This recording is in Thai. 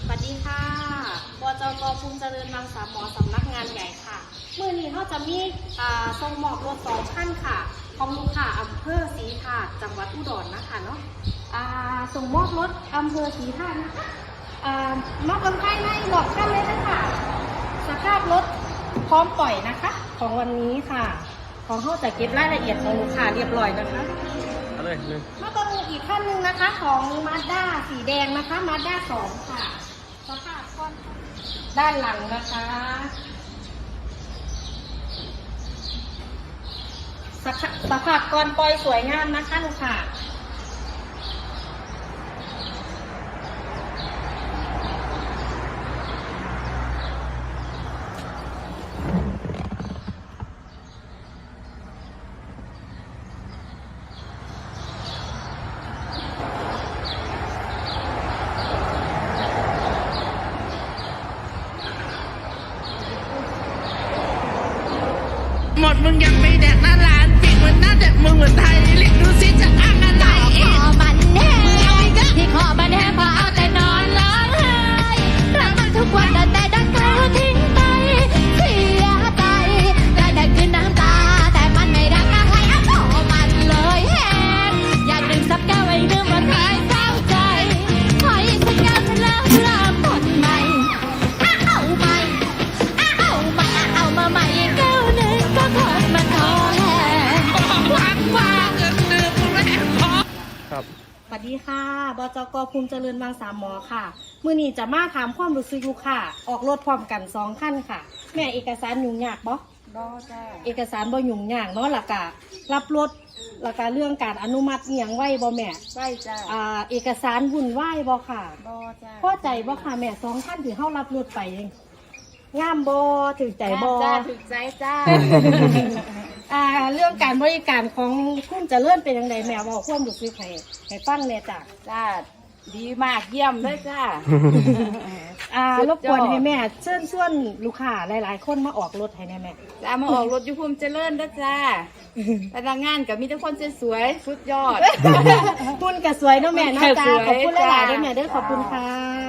สวัสดีค่ะบจกภูมิเจริญบางสามหมอสำนักงานใหญ่ค่ะมื่อนี้เขาจะมีอ่าทรงหมอบรถสองขั้นค่ะ ของลูกค้าอำเภอศรีถาดจังหวัดอุดรนะคะเนาะอ่าส่งมอบรถอำเภอศรีถาดนะคะอ่ามอบกันภายในหลอกกันเลยนะคะสภาพรถพร้อมปล่อยนะคะ ของวันนี้ค่ะ ของเขาจะเก็บรายละเอียดของลูกค้าเรียบร้อยนะคะ เอาเลยเลยมาตรงอีกขั้นหนึ่งนะคะ ของมาด้าสีแดงนะคะมาด้าสองค่ะสภาพก้อนด้านหลังนะคะ สภาสภาพก้อนปล่อยสวยงามนะคะลูกค่ะ หมดมึงยังไม่แดกหน้าร้านปิดมันหน้าแดกมึงเหมือนไทยลิกดูสิจะอ้างอะไร ดีค่ะ บจกภูมิเจริญบางสามหมอค่ะ มื่อนี้จะมาถามความรู้สึกลูกค่ะ ออกรถพร้อมกันสองขั้นค่ะ แม่เอกสารยุ่งยากบ่บอจ้าเอกสารบ่ยุ่งยากเนาะหลักกะรับรถหลักกะเรื่องการอนุมัติอหย่างไว้บ่แม่ใช่จ้าอ่าเอกสารวุ่นวายบ่ค่ะบอจ้าพอใจบ่ค่ะแม่สองขั้นที่เฮารับรถไปเองงามบ่ถือใจบ่จ้าถึกใจจ้า อ่าเรื่องการบริการของคุณเจะเลื่อนเป็นยังไงแม่เว่าความรู้สึกให้ให้ฟังแหน่จ้ะจ้าดีมากเยี่ยมเลยจ้า อ่าสุดยอดรบกวนให้แม่เชิญชวนลูกค้าหลายๆ คนมาออกรถให้แน่แม่จ้ามาออกรถอยูภูมิเจริญนะจ้าพนักงานกับมีแต่คนสวยๆสุดยอด คุณก็สวยเนาะแม่เนาะจ้าสวยขอบคุณหลายๆจ้าเด้อแม่เด้อขอบคุณค่ะ